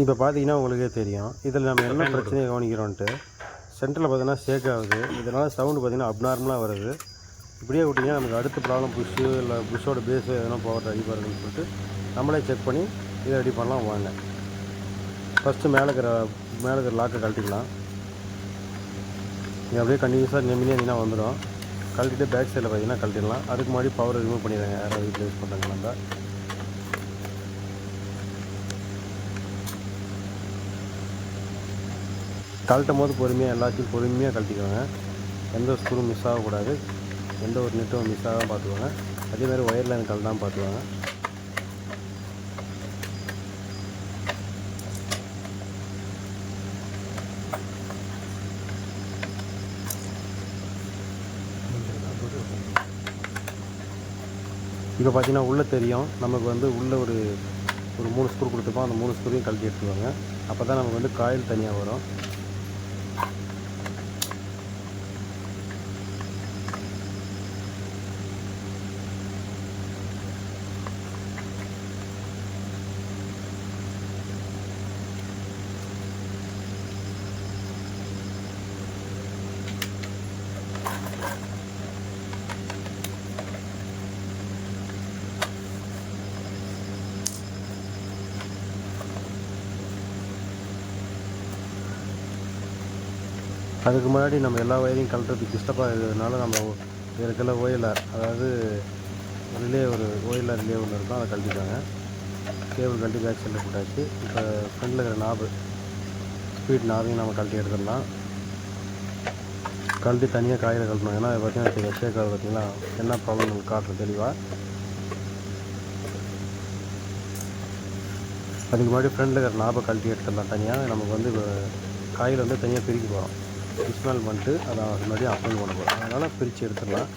இப்போ பார்த்தீங்கன்னா உங்களுக்கே தெரியும். இதில் நம்ம என்ன பிரச்சனையை கவனிக்கிறோன்ட்டு சென்டரில் பார்த்தீங்கன்னா ஷேக் ஆகுது. இதனால் சவுண்டு பார்த்தீங்கன்னா அப்நார்மலாக வருது. இப்படியே விட்டிங்கன்னா நமக்கு அடுத்த ப்ராப்ளம் புஷ்ஷு இல்லை புஷ்ஷோட பேஸு எதனா பவர் ரெடி பண்ணுறதுன்னு சொல்லிட்டு நம்மளே செக் பண்ணி இதை ரெடி பண்ணலாம் வாங்க. ஃபஸ்ட்டு மேலே இருக்கிற மேலே இருக்கிற லாக்கை கழட்டிக்கலாம். நீங்கள் அப்படியே கண்டினியூஸாக இருந்தீங்கன்னா வந்துடும் கழட்டிட்டு பேக் சைடில் பார்த்தீங்கன்னா கழட்டிடலாம். அதுக்கு முன்னாடி பவர் ரிமூவ் பண்ணிடுறாங்க. யாராவது வீட்டில் யூஸ் பண்ணுறாங்க நம்ம. கழட்டும் போது பொறுமையாக எல்லாத்தையும் பொறுமையாக கழட்டிக்கோங்க எந்த ஒரு ஸ்க்ரூ மிஸ் ஆகக்கூடாது. எந்த ஒரு நெட்டும் மிஸ் ஆகாம பார்த்துக்கோங்க அதேமாதிரி ஒயர் லைன் கழட்டாமல் பார்த்துக்கோங்க இப்போ பார்த்தீங்கன்னா உள்ளே தெரியும். நமக்கு வந்து உள்ளே ஒரு ஒரு மூணு ஸ்க்ரூ கொடுத்துருப்போம். அந்த மூணு ஸ்க்ரூவையும் கழட்டி எடுத்துக்குவாங்க. அப்போ தான் நமக்கு வந்து காயில் தனியாக வரும். அதுக்கு முன்னாடி நம்ம எல்லா வயரையும் கழட்டுறதுக்கு டிஸ்டர்பாக இருக்கிறதுனால நம்ம இருக்கிற ஓயிலர் அதாவது ரிலே ஒரு ஓயிலர் ரிலே ஒன்று இருக்கும் அதை கழட்டிட்டாங்க. கேபிள் கழட்டி பேக் சைடில் போட்டாச்சு. இப்போ ஃப்ரண்டில் இருக்கிற நாபு ஸ்பீட் நாபையும் நம்ம கழட்டி எடுத்துடலாம். கழட்டி தனியாக காயில் கழட்டணும். ஏன்னா பார்த்தீங்கன்னா எஸ்ஏ ஆகுது பார்த்தீங்கன்னா என்ன ப்ராப்ளம் உங்களுக்கு தெளிவாக அதுக்கு முன்னாடி ஃப்ரண்டில் இருக்கிற நாபை கழட்டி எடுத்துடலாம் தனியாக நமக்கு வந்து காயில் வந்து தனியாக பிரிக்க போகிறோம் டிஸ்மேல் பண்ணிட்டு அதை முன்னாடி அப்ளை பண்ண போகிறோம் அதனால் பிரித்து எடுத்துடலாம்.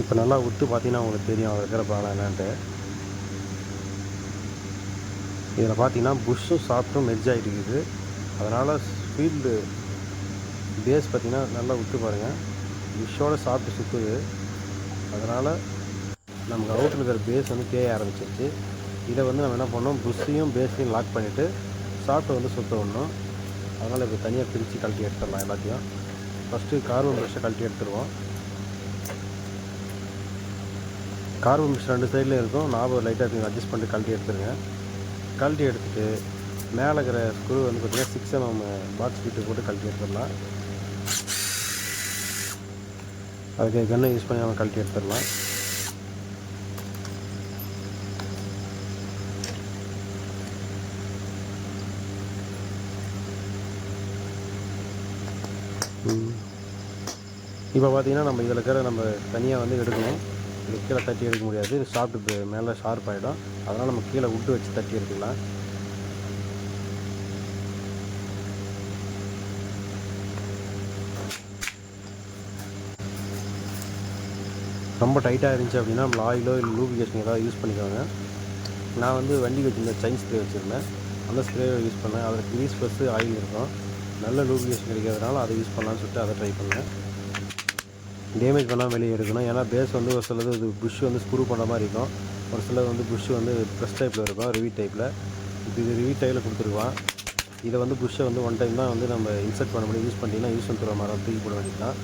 இப்போ நல்லா விட்டு பார்த்தீங்கன்னா உங்களுக்கு தெரியும் இருக்கிற ப்ராப்ளம் என்னென்ட்டு. இதில் பார்த்தீங்கன்னா புஷ்ஷும் சாஃப்ட்டும் மெர்ஜ் ஆகிட்டு இருக்குது. அதனால் ஃபீல்டு பேஸ் பார்த்தீங்கன்னா நல்லா விட்டு பாருங்கள் புஷ்ஷோட சாப்பிட்டு சுற்றுது அதனால் நமக்கு அவுட்டில் இருக்கிற பேஸ் வந்து தேய ஆரம்பிச்சிருச்சு. இதை வந்து நம்ம என்ன பண்ணோம் புஷ்ஷையும் பேஸையும் லாக் பண்ணிவிட்டு சாஃப்ட்டை வந்து சுற்ற விடணும். அதனால் இப்போ தனியாக பிரித்து கழட்டி எடுத்துடலாம் எல்லாத்தையும். ஃபஸ்ட்டு கார்பன் ப்ரஷ்ஷை கழட்டி எடுத்துருவோம். கார்பன் ப்ரஷ் ரெண்டு சைட்லேயும் இருக்கும். ஞாபகம் லைட்டாக அட்ஜஸ்ட் பண்ணிட்டு கழட்டி எடுத்துருங்க. கழட்டி எடுத்துட்டு மேலே இருக்கிற ஸ்க்ரூ வந்து பார்த்திங்கன்னா சிக்ஸ் எம்எம் பாக்ஸ் ஃபீட்டு போட்டு கழட்டி எடுத்துடலாம். அதுக்கு கன்னை யூஸ் பண்ணி நம்ம கழட்டி எடுத்துடலாம். இப்போ பார்த்தீங்கன்னா நம்ம இதில் இருக்கிற நம்ம தனியாக வந்து எடுக்கணும். இது கீழே தட்டி எடுக்க முடியாது. சாப்பிட்டு மேலே ஷார்ப் ஆகிடும் அதனால் நம்ம கீழே விட்டு வச்சு தட்டி எடுத்துக்கலாம். ரொம்ப டைட்டாக இருந்துச்சு அப்படின்னா நம்ம ஆயிலோ இல்லை லூபிகேஷன் ஏதாவது யூஸ் பண்ணிக்கோங்க. நான் வந்து வண்டி வச்சுருந்தேன் சைன் ஸ்ப்ரே வச்சுருந்தேன். அந்த ஸ்ப்ரேவை யூஸ் பண்ணேன். அதில் கிரீஸ் ப்ளஸ் ஆயில் இருக்கும். நல்ல லூபிகேஷன் கிடைக்கிறதுனால அதை யூஸ் பண்ணலான்னு சொல்லிட்டு அதை ட்ரை பண்ணேன். டேமேஜ் பண்ணாமல் வெளியே இருக்கணும் ஏன்னா பேஸ் வந்து ஒரு சிலது இது புஷ் வந்து ஸ்க்ரூ பண்ணுற மாதிரி இருக்கும். ஒரு சிலது வந்து புஷ் வந்து ப்ரெஸ் டைப்பில் இருக்கும் ரிவி டைப்பில் இப்போ இது ரிவி டைப்பில் கொடுத்துருவான் இதை வந்து புஷ்ஷை வந்து ஒன் டைம் தான் வந்து நம்ம இன்சர்ட் பண்ண முடியும். யூஸ் பண்ணிட்டீங்கன்னா யூஸ் பண்ணுற மாதிரி தூக்கி போட வேண்டியதான்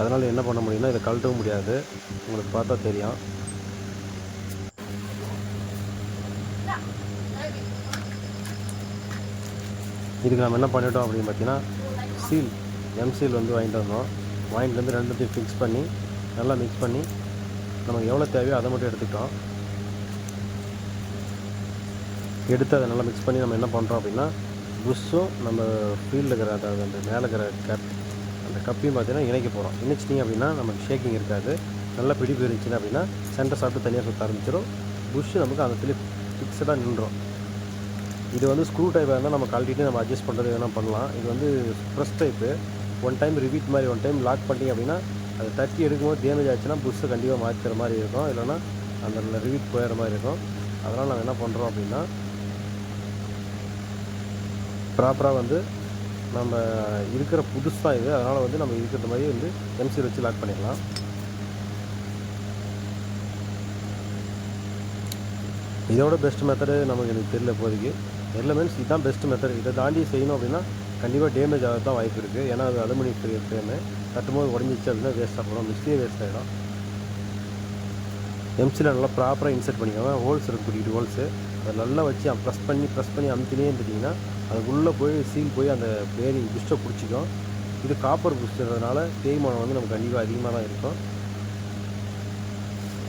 அதனால் என்ன பண்ண முடியும்னா இதை கழட்டவும் முடியாது. உங்களுக்கு பார்த்தா தெரியும். இதுக்கு நம்ம என்ன பண்ணிட்டோம் அப்படின்னு பார்த்தீங்கன்னா சீல் எம்சீல் வந்து வாங்கிட்டு வந்தோம். வாங்கிட்டு வந்து ரெண்டுத்தையும் ஃபிக்ஸ் பண்ணி நல்லா மிக்ஸ் பண்ணி நமக்கு எவ்வளோ தேவையோ அதை மட்டும் எடுத்துக்கிட்டோம். எடுத்து அதை நல்லா மிக்ஸ் பண்ணி நம்ம என்ன பண்ணுறோம் அப்படின்னா புஷ்ஷும் நம்ம ஃபீல்டில் இருக்கிற அதாவது அந்த மேலே இருக்கிற கப் அந்த கப்பையும் பார்த்தீங்கன்னா இணைக்க போகிறோம் இணைச்சிட்டிங்க அப்படின்னா நமக்கு ஷேக்கிங் இருக்காது. நல்லா பிடிப்பு இருந்துச்சுன்னா அப்படின்னா சென்டர் சாப்பிட்டு தனியாக சுற்ற ஆரம்பிச்சிடும் புஷ்ஷு நமக்கு அந்த இடத்துல ஃபிக்ஸடாக நின்றோம். இது வந்து ஸ்க்ரூ டைப்பாக இருந்தால் நம்ம கழட்டிட்டு நம்ம அட்ஜஸ்ட் பண்ணுறது எதனா பண்ணலாம். இது வந்து press type one time repeat மாதிரி ஒன் டைம் லாக் பண்ணிட்டீங்க அப்படின்னா அது தட்டி எடுக்கும்போது டேமேஜ் ஆச்சுன்னா புஷ்ஷை கண்டிப்பாக மாற்றிக்கிற மாதிரி இருக்கும். இல்லைன்னா அந்த ரிவீட் போயிடுற மாதிரி இருக்கும். அதனால் நாங்கள் என்ன பண்ணுறோம் அப்படின்னா ப்ராப்பராக வந்து நம்ம இருக்கிற புதுசு தான் இது அதனால் வந்து நம்ம இருக்கிற மாதிரி வந்து எம்சியில் வச்சு லாக் பண்ணிடலாம். இதோட பெஸ்ட் மெத்தடு நமக்கு எனக்கு தெரியல இப்போதைக்கு. தெரியல மீன்ஸ் இதுதான் பெஸ்ட் மெத்தட் இதை தாண்டி செய்யணும் அப்படின்னா கண்டிப்பாக டேமேஜ் ஆக தான் வாய்ப்பு இருக்குது ஏன்னா அது அலுமினியம் ஃப்ரீ ஃப்ரேமு கட்டும்போது உடஞ்சிச்சு அப்படின்னா வேஸ்ட்டாக போடும் மிஸ்டியே வேஸ்ட் ஆகிடும் எம்சியில் நல்லா ப்ராப்பராக இன்செர்ட் பண்ணிக்கோங்க. ஹோல்ஸ் இருக்குது குட்டிட்டு ஹோல்ஸு அதை நல்லா வச்சு ப்ரெஸ் பண்ணி ப்ரெஸ் பண்ணி அமுத்தினே இருந்துட்டிங்கன்னா அதுக்குள்ளே போய் சீல் போய் அந்த பேரிங் புஷ்டை பிடிச்சிக்கும். இது காப்பர் புஷ்டுறதுனால தேய்மானம் வந்து நமக்கு கண்டிப்பாக அதிகமாக தான் இருக்கும்.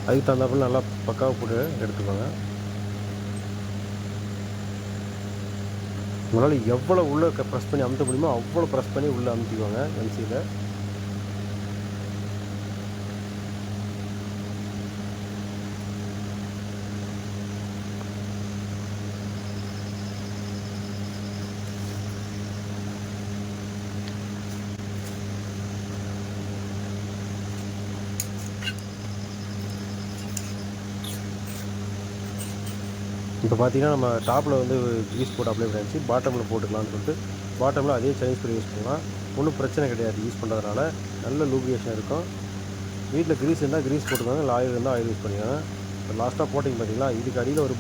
அதுக்கு தகுந்தாப்புல நல்லா பக்காவாக போட்டு எடுத்துக்கோங்க. உங்களால் எவ்வளோ உள்ளே ப்ரெஸ் பண்ணி அமுத்த முடியுமோ அவ்வளோ ப்ரெஸ் பண்ணி உள்ளே அமுத்திக்குவாங்க எம்சியில் இப்போ பார்த்தீங்கன்னா நம்ம டாப்பில் வந்து க்ரீஸ் போட்டு அப்ளை பண்ணியாச்சு பாட்டமில் போட்டுக்கலாம்னு சொல்லிட்டு பாட்டமில் அதே சைனீஸ் ஸ்ப்ரே யூஸ் பண்ணலாம். ஒன்றும் பிரச்சனை கிடையாது. யூஸ் பண்ணுறதுனால நல்ல லூப்ரிகேஷன் இருக்கும். வீட்டில் க்ரீஸ் இருந்தால் க்ரீஸ் போட்டுக்கோங்க. இல்லை ஆயில் இருந்தால் ஆயில் யூஸ் பண்ணிக்கோங்க. இப்போ லாஸ்ட்டாக போட்டிங்க பார்த்தீங்களா? இதுக்கு அடியில் ஒரு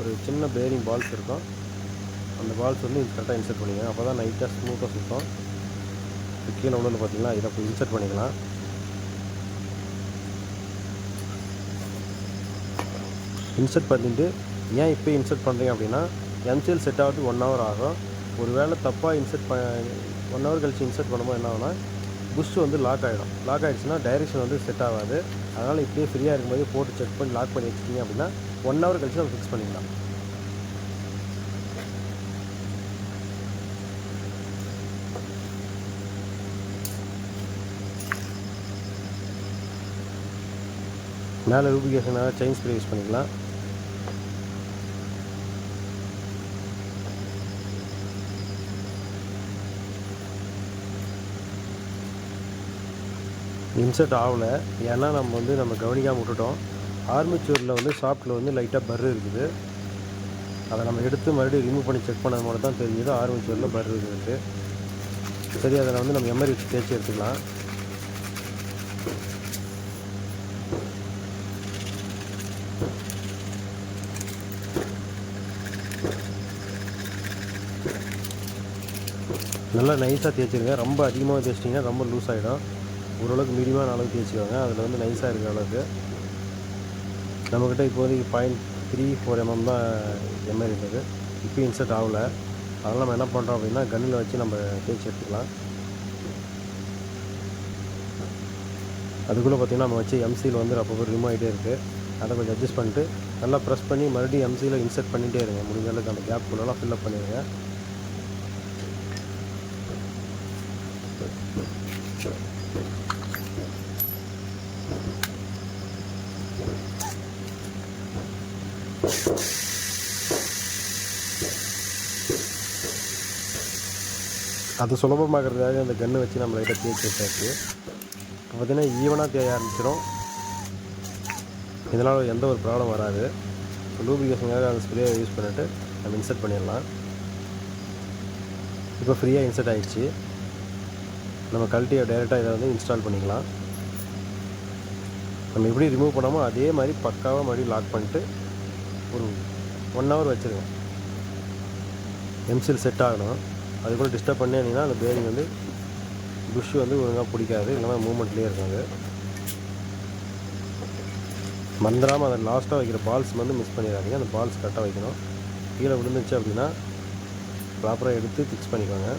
ஒரு சின்ன பேரிங் பால்ஸ் இருக்கும். அந்த பால்ஸ் வந்து கரெக்டாக இன்சர்ட் பண்ணிக்கோங்க. அப்போ தான் நைட்டாக ஸ்மூத்தாக சுற்றும் கீழே உள்ளது பார்த்தீங்களா? இதை இப்போ இன்சர்ட் பண்ணிக்கலாம். இன்சர்ட் பண்ணிட்டு ஏன் இப்போ இன்சர்ட் பண்ணுறீங்க அப்படின்னா எம்சிஎல் செட் ஆகிறது ஒன் ஹவர் ஆகும். ஒரு வேளை தப்பாக இன்சர்ட் ப ஒன் ஹவர் கழிச்சு இன்சர்ட் பண்ணும்போது என்ன ஆகுனா புஷ் வந்து லாக் ஆகிடும் லாக் ஆகிடுச்சுன்னா டைரெக்ஷன் வந்து செட் ஆகாது. அதனால் இப்படியே ஃப்ரீயாக இருக்கும்போது போட்டு செக் பண்ணி லாக் பண்ணி வச்சிட்டிங்க அப்படின்னா ஒன் ஹவர் கழிச்சு நம்ம ஃபிக்ஸ் பண்ணிக்கலாம் மேலே ரூபிகேஷனாக செயின் ஸ்ப்ரே யூஸ் பண்ணிக்கலாம். இன்சர்ட் ஆகலை. ஏன்னா நம்ம வந்து நம்ம கவனிக்காமல் விட்டுட்டோம். ஆர்மிச்சூரில் வந்து ஷாப்ட்டில் வந்து லைட்டாக பர் இருக்குது. அதை நம்ம எடுத்து மறுபடியும் ரிமூவ் பண்ணி செக் பண்ணது மட்டும் தான் தெரிஞ்சது ஆர்மிச்சூரில் பர் இருக்குது. சரி அதில் வந்து நம்ம எம்ஆர்ஐ வச்சு தேய்ச்சி எடுத்துக்கலாம். நல்லா நைஸாக தேய்ச்சிருங்க. ரொம்ப அதிகமாக தேய்ச்சிட்டிங்கன்னா ரொம்ப லூஸ் ஆகிடும் ஓரளவுக்கு மீடியமான அளவுக்கு தேய்ச்சிக்கோங்க அதில் வந்து நைஸாக இருக்கிற அளவுக்கு. நம்மக்கிட்ட இப்போதைக்கு பாயிண்ட் த்ரீ ஃபோர் எம்எம் தான் எம்எல் இருந்தது இப்போ இன்சர்ட் ஆகலை. அதனால் நம்ம என்ன பண்ணுறோம் அப்படின்னா கன்னில் வச்சு நம்ம தேய்ச்சி எடுத்துக்கலாம். அதுக்குள்ளே பார்த்திங்கன்னா நம்ம வச்சு எம்சியில் வந்து அப்பப்போ ரிமூவ் ஆகிட்டே இருக்குது அதை கொஞ்சம் அட்ஜஸ்ட் பண்ணிட்டு நல்லா ப்ரெஸ் பண்ணி மறுபடியும் எம்சியில் இன்சர்ட் பண்ணிகிட்டே இருங்க. முடிஞ்ச அளவுக்கு அந்த கேப் ஃபுல்லெல்லாம் ஃபில்லப் பண்ணிடுங்க. அது சுலபமாகிறதுக்காக அந்த கன்று வச்சு நம்ம தேய்ச்சி வச்சாச்சு. இப்போ பார்த்தீங்கன்னா ஈவனாக தேய ஆரம்பிச்சிடும் இதனால் எந்த ஒரு ப்ராப்ளம் வராது. லூபிகேஷனுக்காக அந்த ஸ்ப்ரே யூஸ் பண்ணிவிட்டு நம்ம இன்சர்ட் பண்ணிடலாம். இப்போ ஃப்ரீயாக இன்சர்ட் ஆகிடுச்சு நம்ம கல்ட்டியை டைரெக்டாக இதை வந்து இன்ஸ்டால் பண்ணிக்கலாம். நம்ம எப்படி ரிமூவ் பண்ணாமோ அதே மாதிரி பக்காவாக மறுபடியும் லாக் பண்ணிட்டு ஒரு ஒன் ஹவர் வச்சுருங்க. எம்சில் செட் ஆகணும். அதுக்குள்ளே டிஸ்டர்ப் பண்ணேன்னா அந்த பேரிங் வந்து புஷ் வந்து ஒழுங்காக பிடிக்காது. இல்லைனா மூமெண்ட்லேயே இருக்காது. மந்திராமல் அதை லாஸ்ட்டாக வைக்கிற பால்ஸ் வந்து மிஸ் பண்ணிடாதீங்க. அந்த பால்ஸ் கரெக்டாக வைக்கணும். கீழே விழுந்துச்சு அப்படின்னா ப்ராப்பராக எடுத்து ஃபிக்ஸ் பண்ணிக்கோங்க.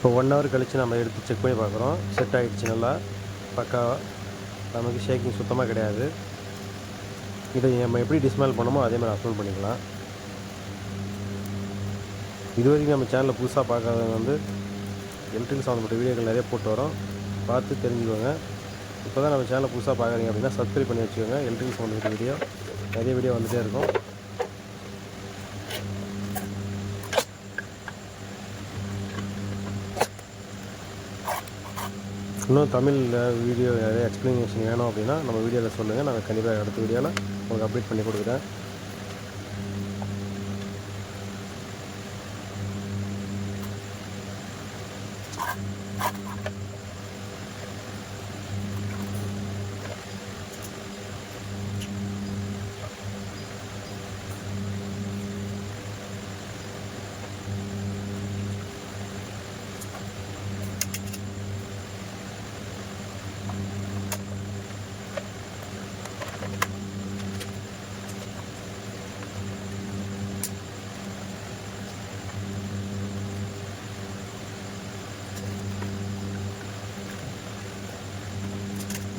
இப்போ ஒன் ஹவர் கழித்து நம்ம எடுத்து செக் பண்ணி பார்க்குறோம். செட் ஆகிடுச்சு நல்லா. பக்காவாக நமக்கு ஷேக்கிங் சுத்தமாக கிடையாது. இதை நம்ம எப்படி டிஸ்மேல் பண்ணமோ அதே மாதிரி அசோல் பண்ணிக்கலாம். இது வரைக்கும் நம்ம சேனலில் புதுசாக பார்க்காதவங்க வந்து எலக்ட்ரிக் சம்மந்தப்பட்ட வீடியோக்கள் நிறைய போட்டு வரோம். பார்த்து தெரிஞ்சுக்கோங்க. இப்போ தான் நம்ம சேனலை புதுசாக பார்க்குறீங்க அப்படின்னா சப்ஸ்கிரைப் பண்ணி வச்சுக்கோங்க. எலக்ட்ரிக் சம்மந்தப்பட்ட வீடியோ நிறைய வீடியோ வந்துகிட்டே இருக்கும். இன்னும் தமிழில் வீடியோ நிறைய எக்ஸ்ப்ளனேஷன் வேணும் அப்படின்னா நம்ம வீடியோவில் சொல்லுங்கள் நாங்கள் கண்டிப்பாக அடுத்த வீடியோவில் உங்களுக்கு அப்டேட் பண்ணி கொடுக்குறேன்.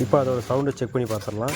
இப்போ அதோடய சவுண்டை செக் பண்ணி பார்த்துடலாம்.